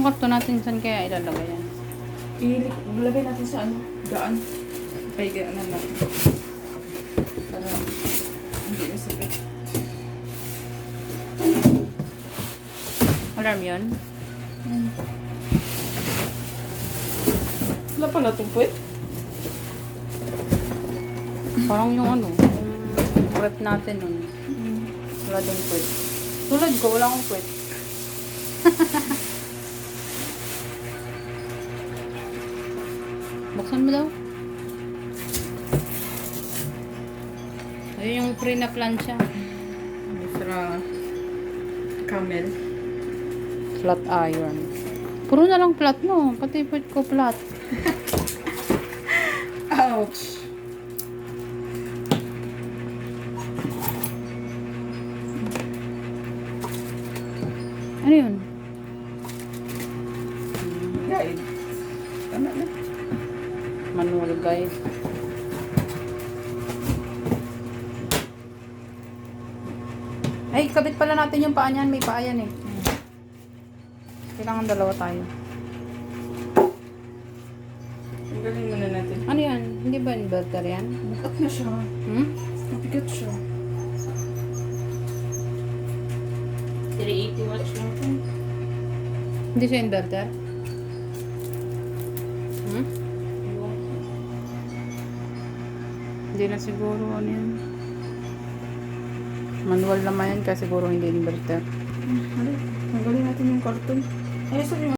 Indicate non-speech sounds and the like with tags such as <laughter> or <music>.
gusto natin saan kaya ilalagay yan. Ilagay natin sa ano, gaan. Kaya gaan na natin. Para hindi masakit. Alarm yun? Wala pala itong puwet. Parang yung ano, yung rep natin nun. Wala doon kwet. Tulad ko, wala akong kwet. Buksan mo daw. Ayun yung free na plancha. Extra camel. Flat iron. Puro na lang flat mo. Pati puwet ko flat. <laughs> Ouch! Ano yun? Guide. Tama na. Manual guys. Ay, kabit pala natin yung paa niyan. May paa yan eh. Kailangan dalawa tayo. Tanggalin muna natin. Ano yan? Hindi ba inverter yan? Mabigat na siya. Hmm? Mabigat siya. 380 watts lang ito. Hindi siya inverter? Hmm? Hindi na siguro ano yan. Manual naman yan kasi siguro hindi inverter. Ano? Tanggalin natin yung karton. Ay, saan yung